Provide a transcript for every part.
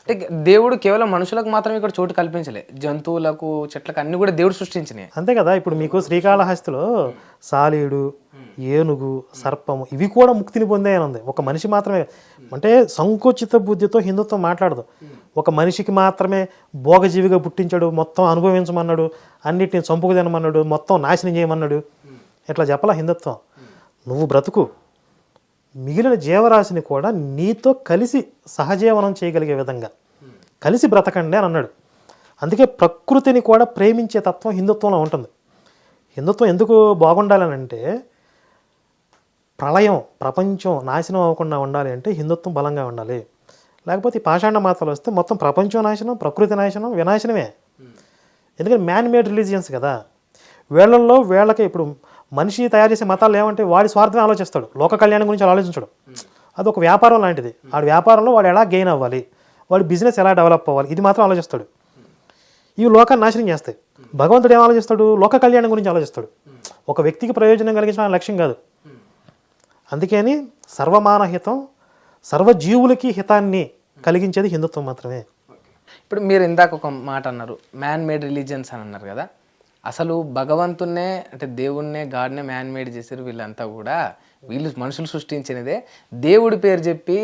అంటే దేవుడు కేవలం మనుషులకు మాత్రమే ఇక్కడ చోటు కల్పించలే. జంతువులకు చెట్లకు అన్ని కూడా దేవుడు సృష్టించినాయి. అంతే కదా ఇప్పుడు మీకు శ్రీకాళహస్తిలో సాలీడు ఏనుగు సర్పము ఇవి కూడా ముక్తిని పొందాయని ఉంది. ఒక మనిషి మాత్రమే అంటే సంకుచిత బుద్ధితో హిందుత్వం మాట్లాడదు. ఒక మనిషికి మాత్రమే భోగజీవిగా పుట్టించాడు మొత్తం అనుభవించమన్నాడు అన్నిటిని చంపుకు తినమన్నాడు మొత్తం నాశనం చేయమన్నాడు. ఇట్లా చెప్పాల హిందుత్వం? నువ్వు బ్రతుకు. మిగిలిన జీవరాశిని కూడా నీతో కలిసి సహజీవనం చేయగలిగే విధంగా. కలిసి బ్రతకండి అని అన్నాడు. అందుకే ప్రకృతిని కూడా ప్రేమించే తత్వం హిందుత్వంలో ఉంటుంది. హిందుత్వం ఎందుకు బాగుండాలని అంటే ప్రళయం ప్రపంచం నాశనం అవ్వకుండా ఉండాలి అంటే హిందుత్వం బలంగా ఉండాలి. లేకపోతే ఈ పాషాండ మాతలు వస్తే మొత్తం ప్రపంచం నాశనం ప్రకృతి నాశనం వినాశనమే. ఎందుకంటే మ్యాన్ మేడ్ రిలీజియన్స్ కదా. వీళ్ళల్లో వీళ్ళకి ఇప్పుడు మనిషి తయారు చేసే మతాలు ఏమంటే వాడి స్వార్థమే ఆలోచిస్తాడు. లోక కళ్యాణం గురించి ఆలోచించడం. అది ఒక వ్యాపారం లాంటిది. వాడి వ్యాపారంలో వాడు ఎలా గెయిన్ అవ్వాలి? వాడి బిజినెస్ ఎలా డెవలప్ అవ్వాలి? ఇది మాత్రం ఆలోచిస్తాడు. ఇవి లోకాన్ని నాశనం చేస్తాయి. భగవంతుడు ఏం ఆలోచిస్తాడు? లోక కళ్యాణం గురించి ఆలోచిస్తాడు. ఒక వ్యక్తికి ప్రయోజనం కలిగించడం లక్ష్యం కాదు. అందుకని సర్వమాన హితం సర్వజీవులకి హితాన్ని కలిగించేది హిందుత్వం మాత్రమే. ఇప్పుడు మీరు ఇందాక ఒక మాట అన్నారు. మ్యాన్ మేడ్ రిలీజియన్స్ అని అన్నారు కదా? అసలు భగవంతున్నే అంటే దేవుణ్ణే గాడ్నే మ్యాన్ మేడ్ చేశారు వీళ్ళంతా కూడా. వీళ్ళు మనుషులు సృష్టించినదే. దేవుడి పేరు చెప్పి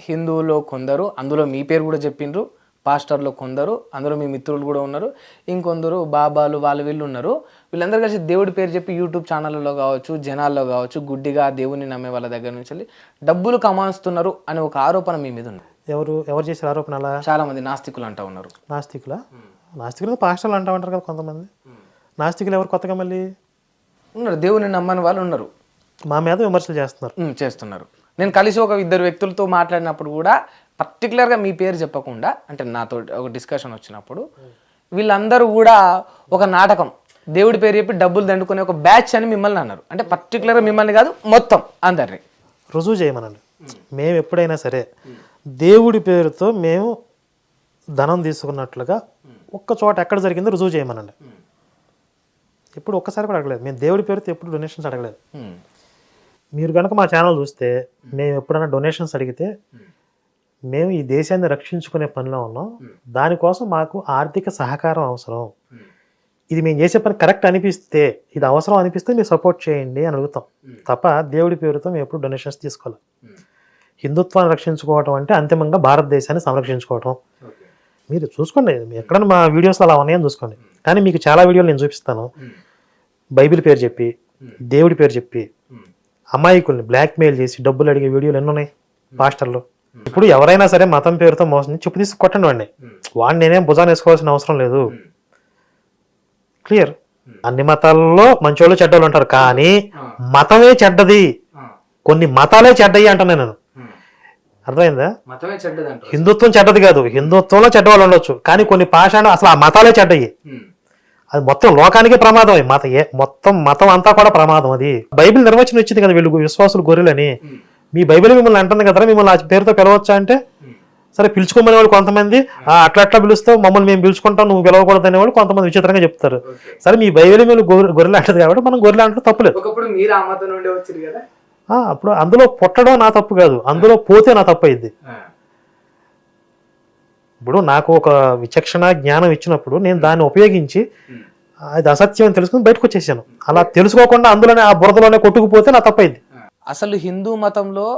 హిందువులో కొందరు అందులో మీ పేరు కూడా చెప్పిండ్రు పాస్టర్లో కొందరు అందులో మీ మిత్రులు కూడా ఉన్నారు. ఇంకొందరు బాబాలు వాళ్ళు వీళ్ళు ఉన్నారు. వీళ్ళందరూ కలిసి దేవుడి పేరు చెప్పి యూట్యూబ్ ఛానళ్ళలో కావచ్చు జనాల్లో కావచ్చు గుడ్డిగా దేవుని నమ్మే వాళ్ళ దగ్గర నుంచి వెళ్ళి డబ్బులు కమాస్తున్నారు అనే ఒక ఆరోపణ మీ మీద ఉంది. ఎవరు ఎవరు చేసే ఆరోపణ చాలా మంది నాస్తికులు అంటా ఉన్నారు. నాస్తికుల? నాస్తికులు పాస్టర్లు అంటా ఉంటారు కదా కొంతమంది. నాస్తికులు ఎవరు కొత్తగా మళ్ళీ? ఉన్నారు. దేవుని నమ్మని వాళ్ళు ఉన్నారు. మా మీద విమర్శలు చేస్తున్నారు. ఉమ్, చేస్తున్నారు. నేను కలిసి ఒక ఇద్దరు వ్యక్తులతో మాట్లాడినప్పుడు కూడా పర్టికులర్గా మీ పేరు చెప్పకుండా అంటే నాతో ఒక డిస్కషన్ వచ్చినప్పుడు వీళ్ళందరూ కూడా ఒక నాటకం. దేవుడి పేరు చెప్పి డబ్బులు దండుకునే ఒక బ్యాచ్ అని మిమ్మల్ని అన్నారు. అంటే పర్టికులర్గా మిమ్మల్ని కాదు మొత్తం అందరినీ. రుజువు చేయమనండి. మేము ఎప్పుడైనా సరే దేవుడి పేరుతో మేము ధనం తీసుకున్నట్లుగా ఒక్క చోట ఎక్కడ జరిగిందో రుజువు చేయమనండి. ఎప్పుడు ఒక్కసారి కూడా అడగలేదు. మేము దేవుడి పేరుతో ఎప్పుడు డొనేషన్స్ అడగలేదు. ఉమ్, మీరు కనుక మా ఛానల్ చూస్తే మేము ఎప్పుడైనా డొనేషన్స్ అడిగితే మేము ఈ దేశాన్ని రక్షించుకునే పనిలో ఉన్నాం. దానికోసం మాకు ఆర్థిక సహకారం అవసరం. ఇది మేము చేసే పని కరెక్ట్ అనిపిస్తే ఇది అవసరం అనిపిస్తే మీరు సపోర్ట్ చేయండి అని అడుగుతాం. తప్ప దేవుడి పేరుతో మేము ఎప్పుడు డొనేషన్స్ తీసుకోవాలి హిందుత్వాన్ని రక్షించుకోవటం అంటే అంతిమంగా భారతదేశాన్ని సంరక్షించుకోవటం. మీరు చూసుకోండి ఎక్కడైనా మా వీడియోస్లో అలా ఉన్నాయని చూసుకోండి. కానీ మీకు చాలా వీడియోలు నేను చూపిస్తాను. బైబిల్ పేరు చెప్పి దేవుడి పేరు చెప్పి అమాయకుల్ని బ్లాక్మెయిల్ చేసి డబ్బులు అడిగే వీడియోలు ఎన్ని ఉన్నాయి పాస్టర్లు? ఇప్పుడు ఎవరైనా సరే మతం పేరుతో మోసం చెప్పు తీసి కొట్టండి వాడిని. వాడిని నేనేం భుజాన్ని వేసుకోవాల్సిన అవసరం లేదు. క్లియర్? అన్ని మతాల్లో మంచోళ్ళు చెడ్డోళ్ళు ఉంటారు కానీ మతమే చెడ్డది. కొన్ని మతాలే చెడ్డయి అంటాను నేను. అర్థమైందా? హిందుత్వం చెడ్డది కాదు. హిందుత్వంలో చెడ్డవాళ్ళు ఉండొచ్చు. కానీ కొన్ని పాషాణ అసలు ఆ మతాలే చెడ్డయి. అది మొత్తం లోకానికే ప్రమాదం అది. మత ఏ మొత్తం మతం అంతా కూడా ప్రమాదం అది. బైబిల్ నిర్వచనం ఇచ్చింది కదా వీళ్ళు విశ్వాసులు గొర్రెలని. మీ బైబిల్ మిమ్మల్ని అంటుంది కదరా మిమ్మల్ని ఆ పేరుతో పిలవచ్చా అంటే? సరే పిలుచుకోమనే వాళ్ళు కొంతమంది "ఆ, అట్లా అట్లా పిలుస్తావు మమ్మల్ని మేము పిలుచుకుంటాం నువ్వు పిలవకూడదు అనేవాళ్ళు కొంతమంది విచిత్రంగా చెప్తారు. సరే మీ బైబిల్ గొర్రె గొర్రెలు అంటది కాబట్టి మనం గొర్రెలు అంటే తప్పులేదు కదా? అప్పుడు అందులో పుట్టడం నా తప్పు కాదు. అందులో పోతే నా తప్పు అయింది ఇప్పుడు నాకు ఒక విచక్షణ జ్ఞానం ఇచ్చినప్పుడు నేను దాన్ని ఉపయోగించి అది అసత్యం అని తెలుసుకుని బయటకు వచ్చేసాను అలా తెలుసుకోకుండా అందులోనే ఆ బురదలోనే కొట్టుకుపోతే నా తప్పైంది. అసలు హిందూ మతంలో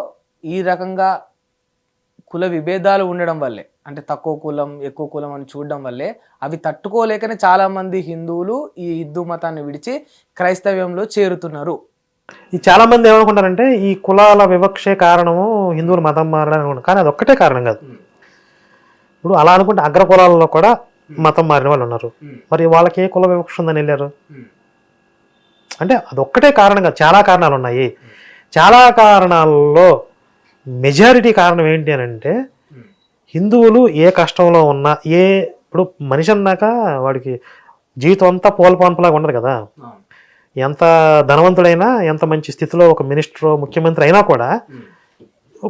ఈ రకంగా కుల విభేదాలు ఉండడం వల్లే అంటే తక్కువ కులం ఎక్కువ కులం అని చూడడం వల్లే అవి తట్టుకోలేకనే చాలా మంది హిందువులు ఈ హిందూ మతాన్ని విడిచి క్రైస్తవ్యంలో చేరుతున్నారు. ఈ చాలా మంది ఏమనుకుంటారంటే ఈ కులాల వివక్షే కారణము హిందువులు మతం మారడానికి అనుకుంటారు. కానీ అది ఒక్కటే కారణం కాదు. ఇప్పుడు అలా అనుకుంటే అగ్ర కులాలలో కూడా మతం మారిన వాళ్ళు ఉన్నారు. మరి వాళ్ళకి ఏ కుల వివక్ష ఉందని వెళ్ళారు? అంటే అదొక్కటే కారణం కాదు చాలా కారణాలు ఉన్నాయి. చాలా కారణాలలో మెజారిటీ కారణం ఏంటి అని అంటే హిందువులు ఏ కష్టంలో ఉన్నా ఏ ఇప్పుడు మనిషి అన్నాక వాడికి జీవితం అంతా పోల్పాన్పులాగా ఉండదు కదా. ఎంత ధనవంతుడైనా ఎంత మంచి స్థితిలో ఒక మినిస్టర్ ముఖ్యమంత్రి అయినా కూడా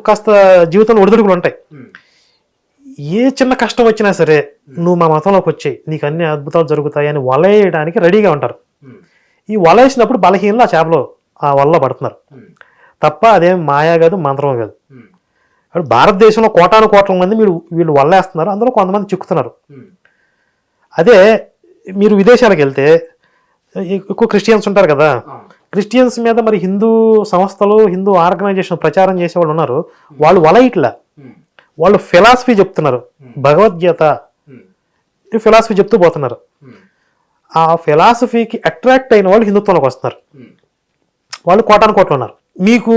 కాస్త జీవితంలో ఒడిదుడుకులు ఉంటాయి. ఏ చిన్న కష్టం వచ్చినా సరే నువ్వు మా మతంలోకి వచ్చాయి నీకు అన్ని అద్భుతాలు జరుగుతాయి అని వలయడానికి రెడీగా ఉంటారు. ఈ వల వేసినప్పుడు బలహీనలు ఆ చేపలో ఆ వల్ల పడుతున్నారు. తప్ప అదేం మాయా కాదు మంత్రం కాదు. ఇప్పుడు భారతదేశంలో కోటాను కోట్ల మంది మీరు వీళ్ళు వల్లేస్తున్నారు అందులో కొంతమంది చిక్కుతున్నారు. అదే మీరు విదేశాలకు వెళ్తే ఎక్కువ క్రిస్టియన్స్ ఉంటారు కదా. క్రిస్టియన్స్ మీద మరి హిందూ సంస్థలు హిందూ ఆర్గనైజేషన్ ప్రచారం చేసే వాళ్ళు ఉన్నారు. వాళ్ళు వల ఇట్లా వాళ్ళు ఫిలాసఫీ చెప్తున్నారు. భగవద్గీత. ఫిలాసఫీ చెప్తూ పోతున్నారు. ఆ ఫిలాసఫీకి అట్రాక్ట్ అయిన వాళ్ళు హిందుత్వంలోకి వస్తున్నారు. వాళ్ళు కోటాను కోట్లు ఉన్నారు. మీకు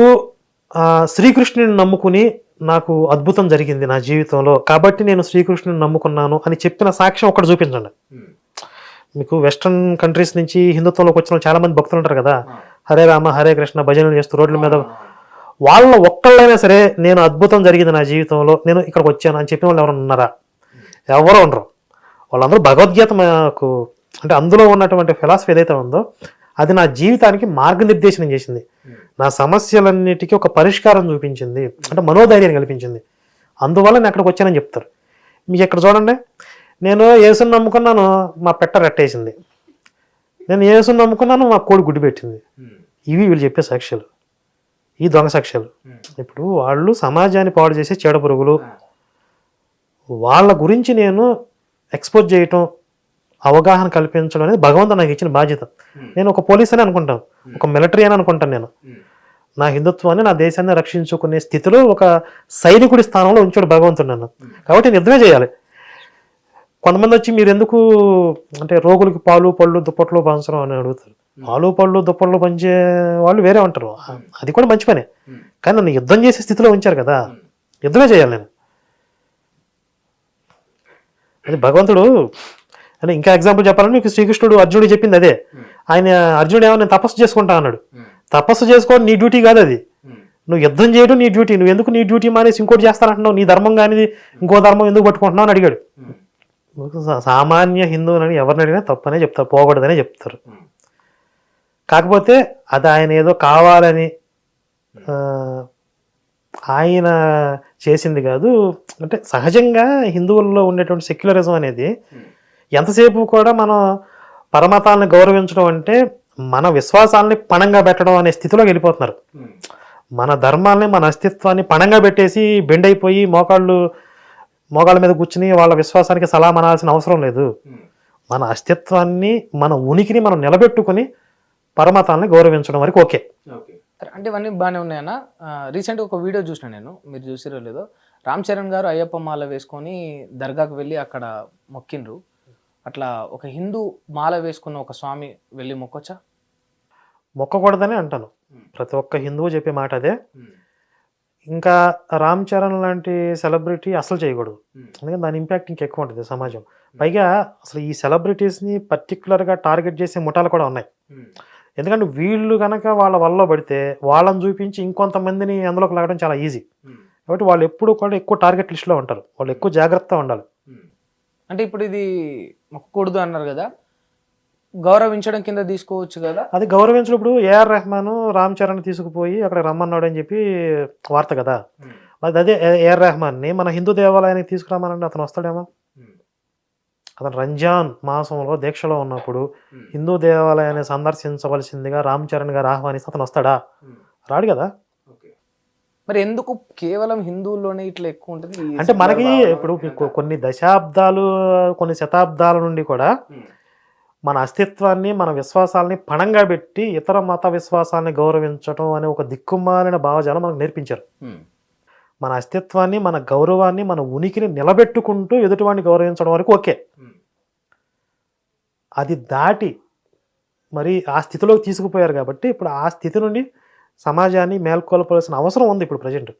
శ్రీకృష్ణుని నమ్ముకుని నాకు అద్భుతం జరిగింది నా జీవితంలో. కాబట్టి నేను శ్రీకృష్ణుని నమ్ముకున్నాను అని చెప్పిన సాక్ష్యం ఒకటి చూపించండి. మీకు వెస్ట్రన్ కంట్రీస్ నుంచి హిందుత్వంలోకి వచ్చిన చాలా మంది భక్తులు ఉంటారు కదా. హరే రామ హరే కృష్ణ భజనలు చేస్తూ రోడ్ల మీద వాళ్ళ ఒక్కళ్ళైనా సరే నేను అద్భుతం జరిగింది నా జీవితంలో నేను ఇక్కడికి వచ్చాను అని చెప్పిన వాళ్ళు ఎవరైనా ఉన్నారా? ఎవరో ఉండరు. వాళ్ళందరూ భగవద్గీత మాకు అంటే అందులో ఉన్నటువంటి ఫిలాసఫీ ఏదైతే ఉందో అది నా జీవితానికి మార్గనిర్దేశనం చేసింది. నా సమస్యలన్నిటికీ ఒక పరిష్కారం చూపించింది. అంటే మనోధైర్యాన్ని కల్పించింది. అందువల్ల నేను అక్కడికి వచ్చానని చెప్తారు. మీకు ఇక్కడ చూడండి. నేను యేసుని నమ్ముకున్నాను మా పెట్ట రెట్టేసింది. నేను యేసుని నమ్ముకున్నాను మా కోడి గుడ్డి పెట్టింది. ఇవి వీళ్ళు చెప్పే సాక్ష్యాలు. ఈ దొంగ సాక్ష్యాలు. ఇప్పుడు వాళ్ళు సమాజాన్ని పాడు చేసే చెడ పురుగులు వాళ్ళ గురించి నేను ఎక్స్పోజ్ చేయటం అవగాహన కల్పించడం అనేది భగవంతుడు నాకు ఇచ్చిన బాధ్యత. నేను ఒక పోలీస్ అని అనుకుంటాను. ఒక మిలిటరీ అని అనుకుంటాను నేను. నా హిందుత్వాన్ని నా దేశాన్ని రక్షించుకునే స్థితిలో ఒక సైనికుడి స్థానంలో ఉంచాడు భగవంతుడు నన్ను. కాబట్టి నేను యుద్ధమే చేయాలి. కొంతమంది వచ్చి మీరు ఎందుకు అంటే రోగులకి పాలు పళ్ళు దుప్పట్లు పంచడం అని అడుగుతారు. పాలు పళ్ళు దుప్పట్లు పంచే వాళ్ళు వేరే ఉంటారు. అది కూడా మంచి పనే. కానీ నన్ను యుద్ధం చేసే స్థితిలో ఉంచారు కదా. యుద్ధమే చేయాలి నేను. అది భగవంతుడు అంటే ఇంకా ఎగ్జాంపుల్ చెప్పాలంటే మీకు శ్రీకృష్ణుడు అర్జునుడు చెప్పింది అదే. ఆయన అర్జునుడు ఏమో నేను తపస్సు చేసుకుంటా అన్నాడు. తపస్సు చేసుకోవడం నీ డ్యూటీ కాదు అది. నువ్వు యుద్ధం చేయడం నీ డ్యూటీ. నువ్వు ఎందుకు నీ డ్యూటీ మానేసి ఇంకోటి చేస్తానంటున్నావు? నీ ధర్మం కానీ ఇంకో ధర్మం ఎందుకు పట్టుకుంటున్నావు అని అడిగాడు. సామాన్య హిందువులని ఎవరిని అడిగినా తప్పనే చెప్తారు పోకూడదనే చెప్తారు. కాకపోతే అది ఆయన ఏదో కావాలని ఆయన చేసింది కాదు. అంటే సహజంగా హిందువుల్లో ఉండేటువంటి సెక్యులరిజం అనేది ఎంతసేపు కూడా మనం పరమతాలను గౌరవించడం అంటే మన విశ్వాసాలని పణంగా పెట్టడం అనే స్థితిలోకి వెళ్ళిపోతున్నారు. మన ధర్మాల్ని మన అస్తిత్వాన్ని పణంగా పెట్టేసి బెండ్ అయిపోయి మోకాళ్ళు మోకాళ్ళ మీద కూర్చుని వాళ్ళ విశ్వాసానికి సలాం అనాల్సిన అవసరం లేదు. మన అస్తిత్వాన్ని మన ఉనికిని మనం నిలబెట్టుకుని పరమతాలని గౌరవించడం వరకు ఓకే. అంటే ఇవన్నీ బాగానే ఉన్నాయన్న రీసెంట్గా ఒక వీడియో చూసిన నేను మీరు చూసిరో లేదో. రామ్ చరణ్ గారు అయ్యప్ప మాల వేసుకొని దర్గాకు వెళ్ళి అక్కడ మొక్కిండ్రు. అట్లా ఒక హిందూ మాల వేసుకున్న ఒక స్వామి వెళ్ళి మొక్కొచ్చా? మొక్కకూడదని అంటాను. ప్రతి ఒక్క హిందువు చెప్పే మాట అదే. ఇంకా రామ్ చరణ్ లాంటి సెలబ్రిటీ అసలు చేయకూడదు. ఎందుకంటే దాని ఇంపాక్ట్ ఇంకెక్కువ ఉంటుంది సమాజం. పైగా అసలు ఈ సెలబ్రిటీస్ని పర్టికులర్గా టార్గెట్ చేసే ముఠాలు కూడా ఉన్నాయి. ఎందుకంటే వీళ్ళు కనుక వాళ్ళ వల్ల పడితే వాళ్ళని చూపించి ఇంకొంతమందిని అందులోకి లాగడం చాలా ఈజీ కాబట్టి వాళ్ళు ఎప్పుడు కూడా ఎక్కువ టార్గెట్ లిస్ట్లో ఉంటారు. వాళ్ళు ఎక్కువ జాగ్రత్తగా ఉండాలి. అంటే ఇప్పుడు ఇది మొక్కకూడదు అన్నారు కదా. గౌరవించడం కింద తీసుకోవచ్చు కదా. అది గౌరవించినప్పుడు ఏఆర్ రెహమాన్ రామ్ చరణ్ తీసుకుపోయి అక్కడ రమ్మన్నాడు అని చెప్పి వార్త కదా. అది అదే ఏ- ఏఆర్ రెహమాన్ని మన హిందూ దేవాలయానికి తీసుకురామనండి అతను వస్తాడేమో? అతను రంజాన్ మాసంలో దీక్షలో ఉన్నప్పుడు హిందూ దేవాలయాన్ని సందర్శించవలసిందిగా రామ్ చరణ్ గారు ఆహ్వానిస్తే అతను వస్తాడా? రాడు కదా? మరి ఎందుకు కేవలం హిందువుల్లోనే ఇట్లా ఎక్కువ ఉంటుంది? అంటే మనకి ఇప్పుడు కొన్ని దశాబ్దాలు కొన్ని శతాబ్దాల నుండి కూడా మన అస్తిత్వాన్ని మన విశ్వాసాలని పణంగా పెట్టి ఇతర మత విశ్వాసాలని గౌరవించడం అనే ఒక దిక్కుమాలిన భావజాలం మనకు నేర్పించారు. మన అస్తిత్వాన్ని మన గౌరవాన్ని మన ఉనికిని నిలబెట్టుకుంటూ ఎదుటివాడిని గౌరవించడం వరకు ఓకే. అది దాటి మరి ఆ స్థితిలోకి తీసుకుపోయారు కాబట్టి ఇప్పుడు ఆ స్థితి నుండి సమాజాన్ని మేల్కొల్పాల్సిన అవసరం ఉంది ఇప్పుడు ప్రజెంట్.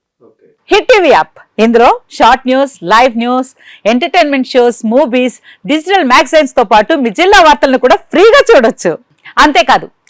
Hit TV app. ఇందులో short news live news entertainment shows movies digital మ్యాగజైన్స్తో పాటు మీ జిల్లా వార్తలను కూడా ఫ్రీగా చూడొచ్చు. అంతేకాదు